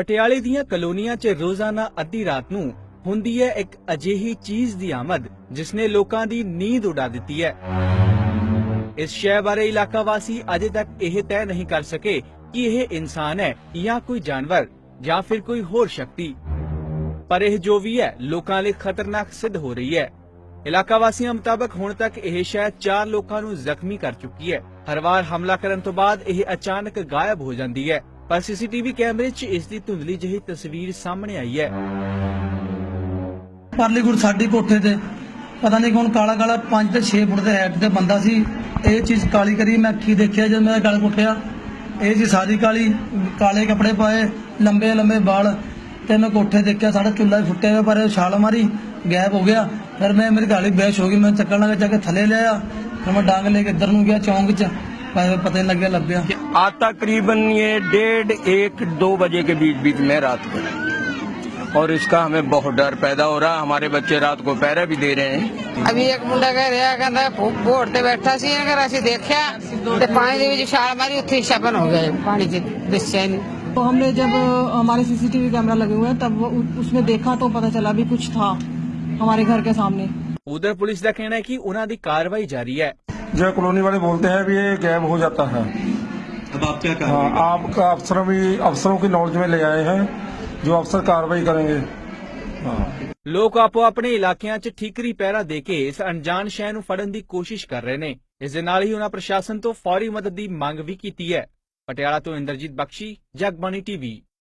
ਪਟਿਆਲੇ ਦੀਆਂ ਕਲੋਨੀਆਂ 'ਚ ਰੋਜ਼ਾਨਾ ਅੱਧੀ ਰਾਤ ਨੂੰ ਹੁੰਦੀ ਹੈ ਇੱਕ ਅਜਿਹੀ ਚੀਜ਼ ਦੀ ਆਮਦ ਜਿਸ ਨੇ ਲੋਕਾਂ ਦੀ ਨੀਂਦ ਉਡਾ ਦਿੱਤੀ ਹੈ। ਇਸ ਸ਼ੈ ਬਾਰੇ ਇਲਾਕਾ ਵਾਸੀ ਅਜੇ ਤੱਕ ਇਹ ਤੈਅ ਨਹੀਂ ਕਰ ਸਕੇ ਕਿ ਇਹ ਇਨਸਾਨ ਹੈ ਜਾਂ ਕੋਈ ਜਾਨਵਰ ਜਾਂ ਫਿਰ ਕੋਈ ਹੋਰ ਸ਼ਕਤੀ। ਪਰ ਇਹ ਜੋ ਵੀ ਹੈ, ਲੋਕਾਂ ਲਈ ਖਤਰਨਾਕ ਸਿੱਧ ਹੋ ਰਹੀ ਹੈ। ਇਲਾਕਾ ਵਾਸੀਆਂ ਮੁਤਾਬਕ ਹੁਣ ਤੱਕ ਇਹ ਸ਼ੈ ਚਾਰ ਲੋਕਾਂ ਨੂੰ ਜ਼ਖਮੀ ਕਰ ਚੁੱਕੀ ਹੈ। ਹਰ ਵਾਰ ਹਮਲਾ ਕਰਨ ਤੋਂ ਬਾਅਦ ਇਹ ਅਚਾਨਕ ਗਾਇਬ ਹੋ ਜਾਂਦੀ ਹੈ। ਪਰ ਸੀਸੀਟੀਵੀ ਕੈਮਰੇ 'ਚ ਇਸ ਦੀ ਧੁੰਦਲੀ ਜਿਹੀ ਤਸਵੀਰ ਸਾਹਮਣੇ ਆਈ ਹੈ। ਪਰਲੀ ਗੁੜ ਸਾਡੀ ਕੋਠੇ ਤੇ, ਪਤਾ ਨਹੀਂ ਕੌਣ ਕਾਲਾ ਕਾਲਾ 5 ਤੇ 6 ਫੁੱਟ ਦੇ ਹੈਡ ਤੇ ਬੰਦਾ ਸੀ। ਇਹ ਚੀਜ਼ ਕਾਲੀ ਕਰੀ, ਮੈਂ ਅੱਖੀ ਦੇਖਿਆ ਜਦ ਮੈਂ ਗਲ ਘੁੱਟਿਆ। ਇਹ ਜੀ ਸਾਰੀ ਕਾਲੀ, ਕਾਲੇ ਕੱਪੜੇ ਪਾਏ, ਲੰਬੇ ਲੰਬੇ ਵਾਲ, ਤੇ ਮੈਂ ਕੋਠੇ ਦੇਖਿਆ, ਸਾਡਾ ਚੁੱਲ੍ਹਾ ਹੀ ਫੁੱਟਿਆ ਹੋਇਆ, ਪਰ ਛਾਲ ਮਾਰੀ, ਗਾਇਬ ਹੋ ਗਿਆ। ਫਿਰ ਮੈਂ, ਮੇਰੀ ਗਾਲੀ ਬੈਸ਼ ਹੋ ਗਈ, ਮੈਂ ਚੱਕਣ ਲੱਗਾ, ਜਾ ਕੇ ਥੱਲੇ ਲਿਆ ਫਿਰ ਮੈਂ ਡਾਂਗ ਲੈ ਕੇ ਇੱਧਰ ਨੂੰ ਗਿਆ ਚੌਂਕ 'ਚ। ਪਰ ਪਤਾ ਹੀ ਨਹੀਂ ਲੱਗਿਆ ਲੱਭਿਆ आज तकरीबन ये डेढ़ एक दो बजे के बीच बीच में रात को और इसका हमें बहुत डर पैदा हो रहा हमारे बच्चे रात को पहरे भी दे रहे हैं ਅਭੀ ਇੱਕ ਮੁੰਡਾ ਕਹਿ ਰਿਹਾ ਕਹਿੰਦਾ ਭੋੜ ਤੇ ਬੈਠਾ ਸੀ ਅਗਰ ਅਸੀਂ ਦੇਖਿਆ ਤੇ ਪਾਣੀ ਦੇ ਵਿੱਚ ਛਾਲ ਮਾਰੀ ਉੱਥੇ ਹੀ ਸ਼ਬਨ ਹੋ ਗਿਆ ਪਾਣੀ 'ਚ ਦਿਸਿਆ ਹੀ ਨਹੀਂ तो हमने जब अ, हमारे सीसीटीवी कैमरा लगे हुए हैं तब वो उ- उसमें देखा तो पता चला भी कुछ था हमारे घर के सामने ਉਧਰ ਪੁਲਿਸ ਦਾ ਕਹਿਣਾ ਹੈ ਕਿ ਉਹਨਾਂ ਦੀ ਕਾਰਵਾਈ ਜਾਰੀ ਹੈ जो कॉलोनी वाले बोलते हैं भी ये गैब हो जाता है अब आप क्या कर हाँ आप अफसरों भी अफसरों की नॉलेज में ले आए हैं जो अफसर कार्रवाई करेंगे हाँ ਲੋਕ ਆਪੋ ਆਪਣੇ ਇਲਾਕਿਆਂ 'ਚ ਠੀਕਰੀ ਪਹਿਰਾ ਦੇ ਕੇ ਇਸ ਅਣਜਾਣ ਸ਼ੈ ਨੂੰ ਫੜਨ ਦੀ ਕੋਸ਼ਿਸ਼ ਕਰ ਰਹੇ ਨੇ ਇਸ ਦੇ ਨਾਲ ਹੀ ਉਹਨਾਂ ਪ੍ਰਸ਼ਾਸਨ ਤੋਂ ਫੌਰੀ ਮਦਦ ਦੀ ਮੰਗ ਵੀ ਕੀਤੀ ਹੈ ਪਟਿਆਲਾ ਤੋਂ ਇੰਦਰਜੀਤ ਬਖਸ਼ੀ ਜਗਬਾਣੀ ਟੀਵੀ